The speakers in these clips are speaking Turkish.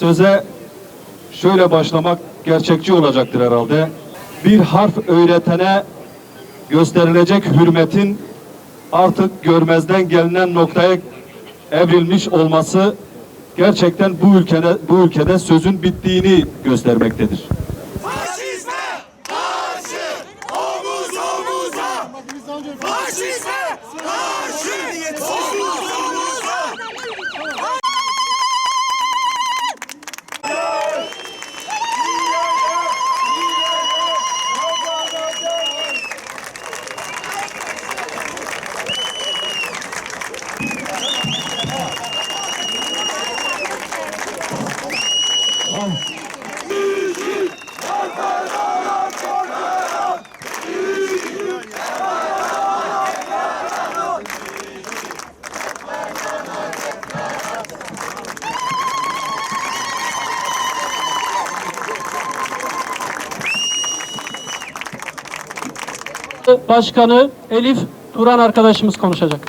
söze şöyle başlamak gerçekçi olacaktır herhalde. Bir harf öğretene gösterilecek hürmetin artık görmezden gelinen noktaya evrilmiş olması gerçekten bu ülkede bu ülkede sözün bittiğini göstermektedir. Başkanı Elif Turan arkadaşımız konuşacak.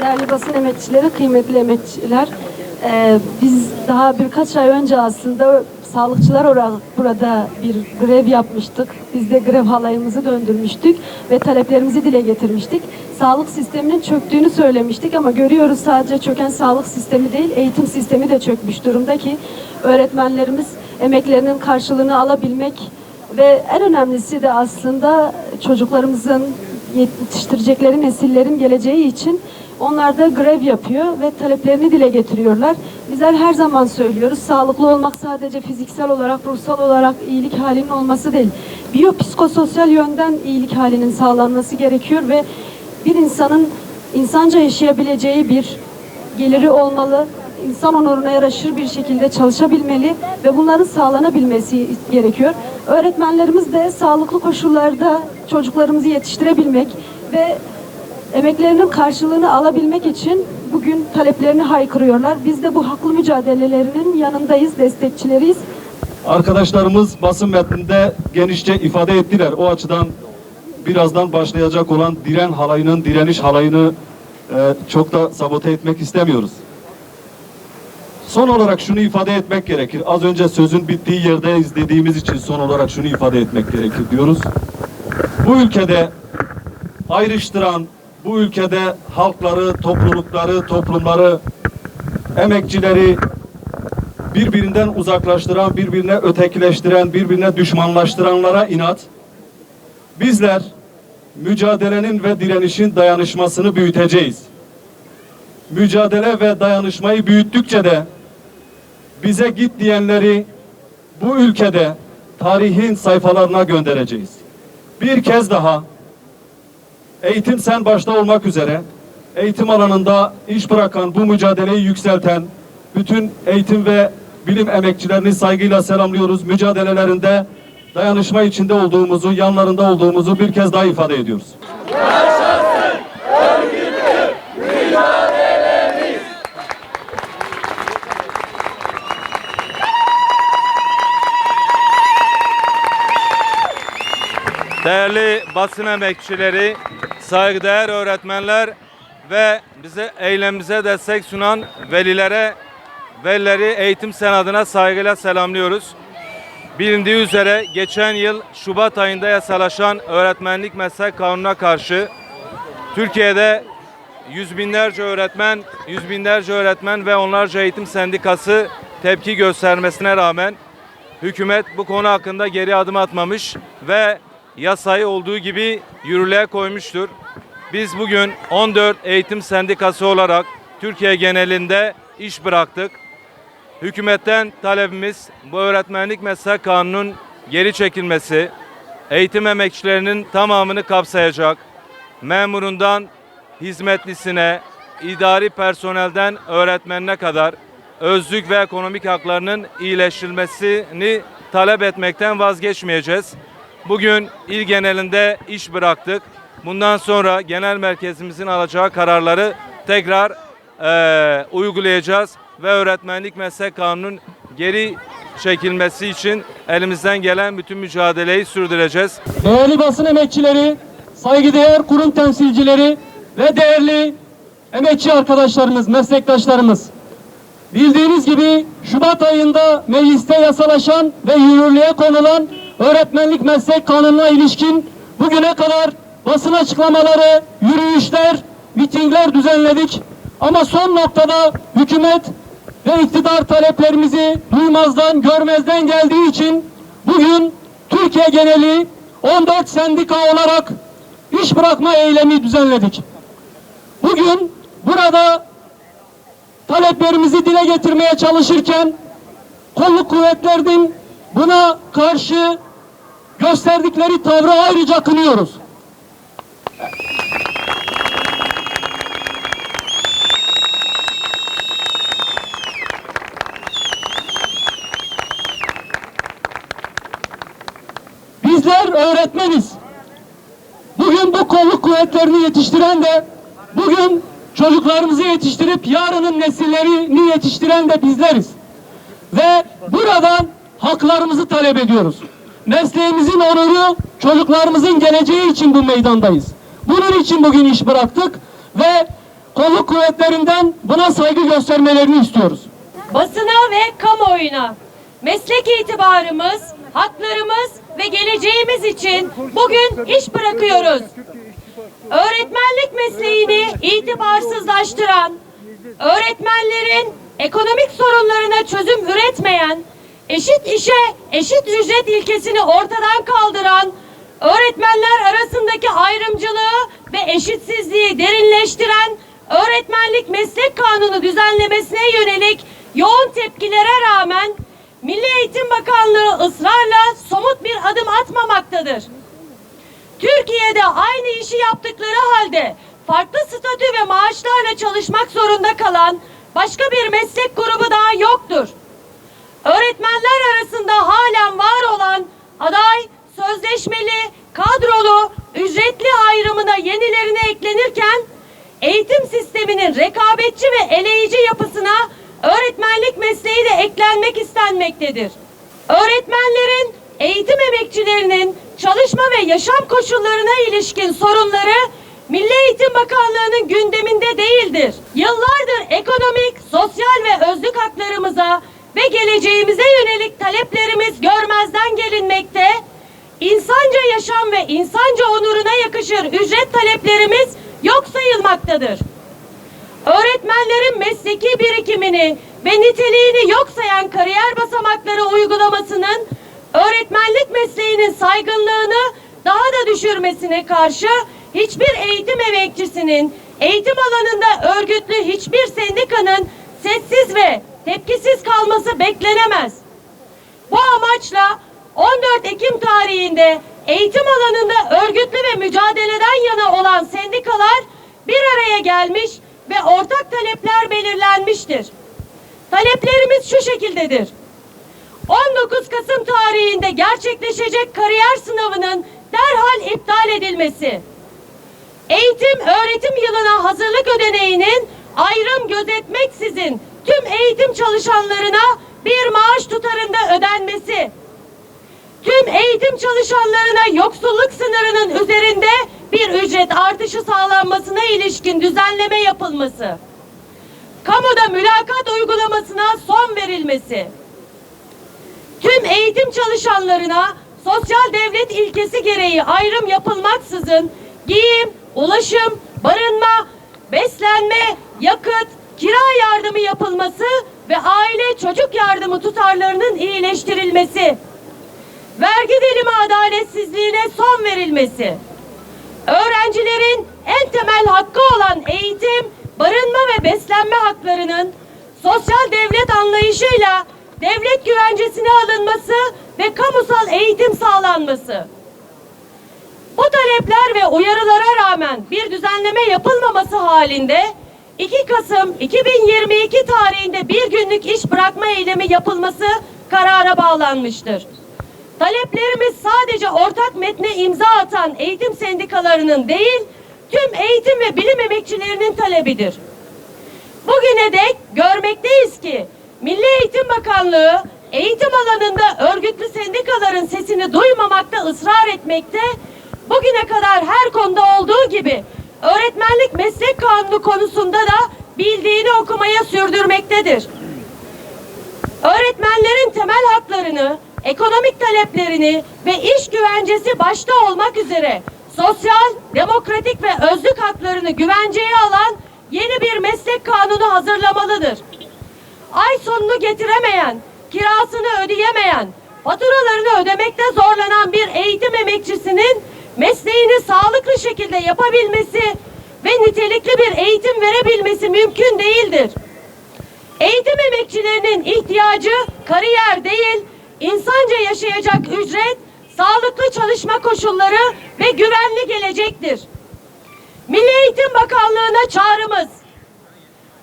Değerli basın emekçileri, kıymetli emekçiler, eee, biz daha birkaç ay önce aslında sağlıkçılar olarak burada bir grev yapmıştık. Biz de grev halayımızı döndürmüştük ve taleplerimizi dile getirmiştik. Sağlık sisteminin çöktüğünü söylemiştik ama görüyoruz sadece çöken sağlık sistemi değil, eğitim sistemi de çökmüş durumda ki öğretmenlerimiz emeklerinin karşılığını alabilmek ve en önemlisi de aslında çocuklarımızın yetiştirecekleri nesillerin geleceği için onlar da grev yapıyor ve taleplerini dile getiriyorlar. Bizler her zaman söylüyoruz sağlıklı olmak sadece fiziksel olarak, ruhsal olarak iyilik halinin olması değil. Biyopsikososyal yönden iyilik halinin sağlanması gerekiyor ve bir insanın insanca yaşayabileceği bir geliri olmalı, insan onuruna yaraşır bir şekilde çalışabilmeli ve bunların sağlanabilmesi gerekiyor. Öğretmenlerimiz de sağlıklı koşullarda çocuklarımızı yetiştirebilmek ve emeklerinin karşılığını alabilmek için bugün taleplerini haykırıyorlar. Biz de bu haklı mücadelelerinin yanındayız, destekçileriyiz. Arkadaşlarımız basın metninde genişçe ifade ettiler. O açıdan birazdan başlayacak olan diren halayının, direniş halayını e, çok da sabote etmek istemiyoruz. Son olarak şunu ifade etmek gerekir. Az önce sözün bittiği yerdeyiz dediğimiz için son olarak şunu ifade etmek gerekir diyoruz. Bu ülkede ayrıştıran, bu ülkede halkları, toplulukları, toplumları, emekçileri, birbirinden uzaklaştıran, birbirine ötekileştiren, birbirine düşmanlaştıranlara inat. Bizler mücadelenin ve direnişin dayanışmasını büyüteceğiz. Mücadele ve dayanışmayı büyüttükçe de bize git diyenleri bu ülkede tarihin sayfalarına göndereceğiz. Bir kez daha eğitim sen başta olmak üzere eğitim alanında iş bırakan, bu mücadeleyi yükselten bütün eğitim ve bilim emekçilerini saygıyla selamlıyoruz. Mücadelelerinde dayanışma içinde olduğumuzu, yanlarında olduğumuzu bir kez daha ifade ediyoruz. Değerli basın emekçileri, saygıdeğer öğretmenler ve bize eylemimize destek sunan velilere, velileri eğitim senadına saygıyla selamlıyoruz. Bilindiği üzere geçen yıl Şubat ayında yasalaşan öğretmenlik meslek kanununa karşı Türkiye'de yüz binlerce öğretmen, yüz binlerce öğretmen ve onlarca eğitim sendikası tepki göstermesine rağmen hükümet bu konu hakkında geri adım atmamış ve yasayı olduğu gibi yürürlüğe koymuştur. Biz bugün 14 eğitim sendikası olarak Türkiye genelinde iş bıraktık. Hükümetten talebimiz bu öğretmenlik meslek kanunun geri çekilmesi, eğitim emekçilerinin tamamını kapsayacak, memurundan hizmetlisine, idari personelden öğretmenine kadar özlük ve ekonomik haklarının iyileştirilmesini talep etmekten vazgeçmeyeceğiz. Bugün il genelinde iş bıraktık. Bundan sonra genel merkezimizin alacağı kararları tekrar eee, uygulayacağız ve öğretmenlik meslek kanunun geri çekilmesi için elimizden gelen bütün mücadeleyi sürdüreceğiz. Değerli basın emekçileri, saygıdeğer kurum temsilcileri ve değerli emekçi arkadaşlarımız, meslektaşlarımız. Bildiğiniz gibi Şubat ayında mecliste yasalaşan ve yürürlüğe konulan öğretmenlik meslek kanununa ilişkin bugüne kadar basın açıklamaları, yürüyüşler, mitingler düzenledik. Ama son noktada hükümet ve iktidar taleplerimizi duymazdan, görmezden geldiği için bugün Türkiye geneli 14 sendika olarak iş bırakma eylemi düzenledik. Bugün burada taleplerimizi dile getirmeye çalışırken kolluk kuvvetlerinin buna karşı gösterdikleri tavrı ayrıca kınıyoruz. Bizler öğretmeniz. Bugün bu kolluk kuvvetlerini yetiştiren de, bugün çocuklarımızı yetiştirip yarının nesillerini yetiştiren de bizleriz. Ve buradan haklarımızı talep ediyoruz. Mesleğimizin onuru, çocuklarımızın geleceği için bu meydandayız. Bunun için bugün iş bıraktık ve kolluk kuvvetlerinden buna saygı göstermelerini istiyoruz. basına ve kamuoyuna meslek itibarımız, haklarımız ve geleceğimiz için bugün iş bırakıyoruz. Öğretmenlik mesleğini itibarsızlaştıran, öğretmenlerin ekonomik sorunlarına çözüm üretmeyen, eşit işe eşit ücret ilkesini ortadan kaldıran, öğretmenler arasındaki ayrımcılığı ve eşitsizliği derinleştiren öğretmenlik meslek kanunu düzenlemesine yönelik yoğun tepkilere rağmen Milli Eğitim Bakanlığı ısrarla somut bir adım atmamaktadır. Türkiye'de aynı işi yaptıkları halde farklı statü ve maaşlarla çalışmak zorunda kalan başka bir meslek grubu daha yoktur. Öğretmenler arasında halen var olan aday, sözleşmeli, kadrolu, ücretli ayrımına yenilerine eklenirken eğitim sisteminin rekabetçi ve eleyici yapısına öğretmenlik mesleği de eklenmek istenmektedir. Öğretmenlerin, eğitim emekçilerinin çalışma ve yaşam koşullarına ilişkin sorunları Milli Eğitim Bakanlığı'nın gündeminde değildir. Yıllardır ekonomik, sosyal ve özlük haklarımıza ve geleceğimize yönelik taleplerimiz görmezden gelinmekte, insanca yaşam ve insanca onuruna yakışır ücret taleplerimiz yok sayılmaktadır. Öğretmenlerin mesleki birikimini ve niteliğini yok sayan kariyer basamakları uygulamasının öğretmenlik mesleğinin saygınlığını daha da düşürmesine karşı hiçbir eğitim emekçisinin eğitim alanında örgütlü hiçbir ve kalması beklenemez. Bu amaçla 14 Ekim tarihinde eğitim alanında örgütlü ve mücadeleden yana olan sendikalar bir araya gelmiş ve ortak talepler belirlenmiştir. Taleplerimiz şu şekildedir. 19 Kasım tarihinde gerçekleşecek kariyer sınavının derhal iptal edilmesi. Eğitim öğretim yılına hazırlık ödeneğinin ayrım gözetmeksizin tüm eğitim çalışanlarına bir maaş tutarında ödenmesi. Tüm eğitim çalışanlarına yoksulluk sınırının üzerinde bir ücret artışı sağlanmasına ilişkin düzenleme yapılması. Kamuda mülakat uygulamasına son verilmesi. Tüm eğitim çalışanlarına sosyal devlet ilkesi gereği ayrım yapılmaksızın giyim, ulaşım, barınma, beslenme, yakıt, kira yardımı yapılması ve aile çocuk yardımı tutarlarının iyileştirilmesi. Vergi dilimi adaletsizliğine son verilmesi. Öğrencilerin en temel hakkı olan eğitim, barınma ve beslenme haklarının sosyal devlet anlayışıyla devlet güvencesine alınması ve kamusal eğitim sağlanması. Bu talepler ve uyarılara rağmen bir düzenleme yapılmaması halinde 2 Kasım 2022 tarihinde bir günlük iş bırakma eylemi yapılması karara bağlanmıştır. Taleplerimiz sadece ortak metne imza atan eğitim sendikalarının değil, tüm eğitim ve bilim emekçilerinin talebidir. Bugüne dek görmekteyiz ki Milli Eğitim Bakanlığı eğitim alanında örgütlü sendikaların sesini duymamakta ısrar etmekte, bugüne kadar her konuda olduğu gibi öğretmenlik meslek kanunu konusunda da bildiğini okumaya sürdürmektedir. Öğretmenlerin temel haklarını, ekonomik taleplerini ve iş güvencesi başta olmak üzere sosyal, demokratik ve özlük haklarını güvenceye alan yeni bir meslek kanunu hazırlamalıdır. Ay sonunu getiremeyen, kirasını ödeyemeyen, faturalarını ödemekte zorlanan bir eğitim emekçisinin mesleğini sağlıklı şekilde yapabilmesi ve nitelikli bir eğitim verebilmesi mümkün değildir. Eğitim emekçilerinin ihtiyacı kariyer değil, insanca yaşayacak ücret, sağlıklı çalışma koşulları ve güvenli gelecektir. Milli Eğitim Bakanlığı'na çağrımız,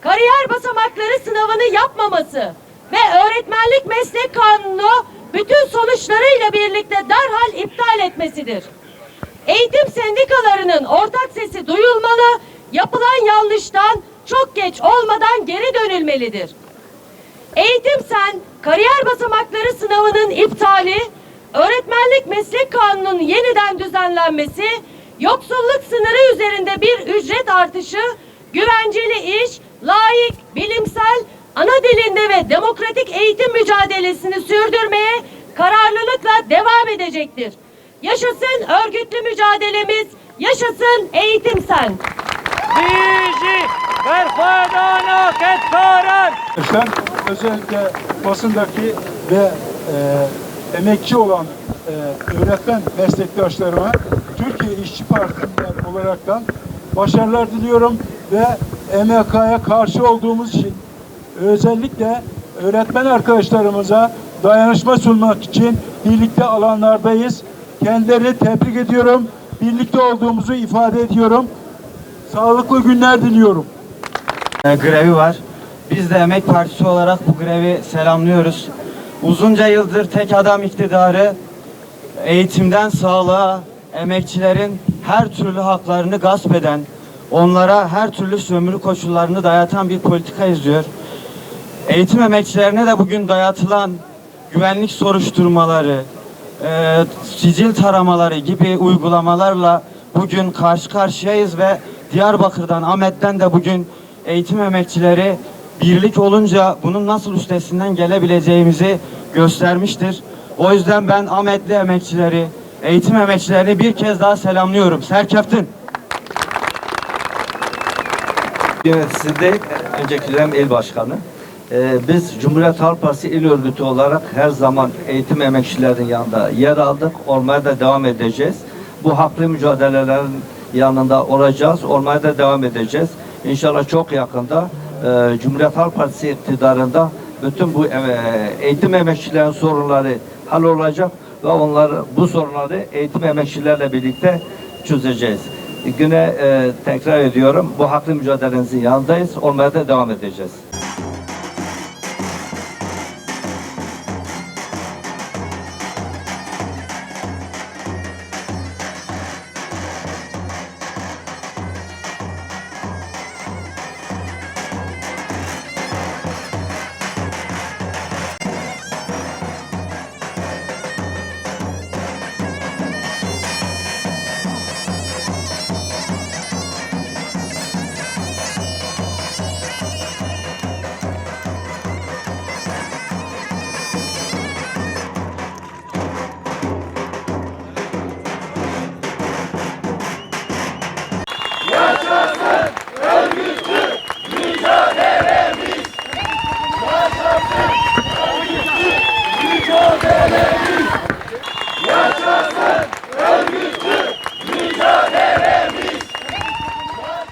kariyer basamakları sınavını yapmaması ve öğretmenlik meslek kanunu bütün sonuçlarıyla birlikte derhal iptal etmesidir. Eğitim sendikalarının ortak sesi duyulmalı, yapılan yanlıştan çok geç olmadan geri dönülmelidir. Eğitim Sen kariyer basamakları sınavının iptali, öğretmenlik meslek kanununun yeniden düzenlenmesi, yoksulluk sınırı üzerinde bir ücret artışı, güvenceli iş, layık, bilimsel, ana dilinde ve demokratik eğitim mücadelesini sürdürmeye kararlılıkla devam edecektir. Yaşasın örgütlü mücadelemiz, yaşasın Eğitim Sen. Ben özellikle basındaki ve e, emekçi olan e, öğretmen meslektaşlarıma Türkiye İşçi Partisi'nden olaraktan başarılar diliyorum ve MHK'ya karşı olduğumuz için özellikle öğretmen arkadaşlarımıza dayanışma sunmak için birlikte alanlardayız. Kendilerini tebrik ediyorum. Birlikte olduğumuzu ifade ediyorum. Sağlıklı günler diliyorum. e, grevi var. Biz de Emek Partisi olarak bu grevi selamlıyoruz. Uzunca yıldır tek adam iktidarı eğitimden sağlığa emekçilerin her türlü haklarını gasp eden, onlara her türlü sömürü koşullarını dayatan bir politika izliyor. Eğitim emekçilerine de bugün dayatılan güvenlik soruşturmaları, e, sicil taramaları gibi uygulamalarla bugün karşı karşıyayız ve Diyarbakır'dan, Ahmet'ten de bugün eğitim emekçileri birlik olunca bunun nasıl üstesinden gelebileceğimizi göstermiştir. O yüzden ben Ahmetli emekçileri, eğitim emekçilerini bir kez daha selamlıyorum. Serkeftin. Yöneticisinde önceki dönem il başkanı. Ee, biz Cumhuriyet Halk Partisi il örgütü olarak her zaman eğitim emekçilerinin yanında yer aldık. Olmaya da devam edeceğiz. Bu haklı mücadelelerin yanında olacağız. Olmaya da devam edeceğiz. İnşallah çok yakında e, Cumhuriyet Halk Partisi iktidarında bütün bu e, eğitim emekçilerin sorunları hal olacak ve onları bu sorunları eğitim emekçilerle birlikte çözeceğiz. Güne e, tekrar ediyorum bu haklı mücadelenizin yanındayız. Olmaya da devam edeceğiz.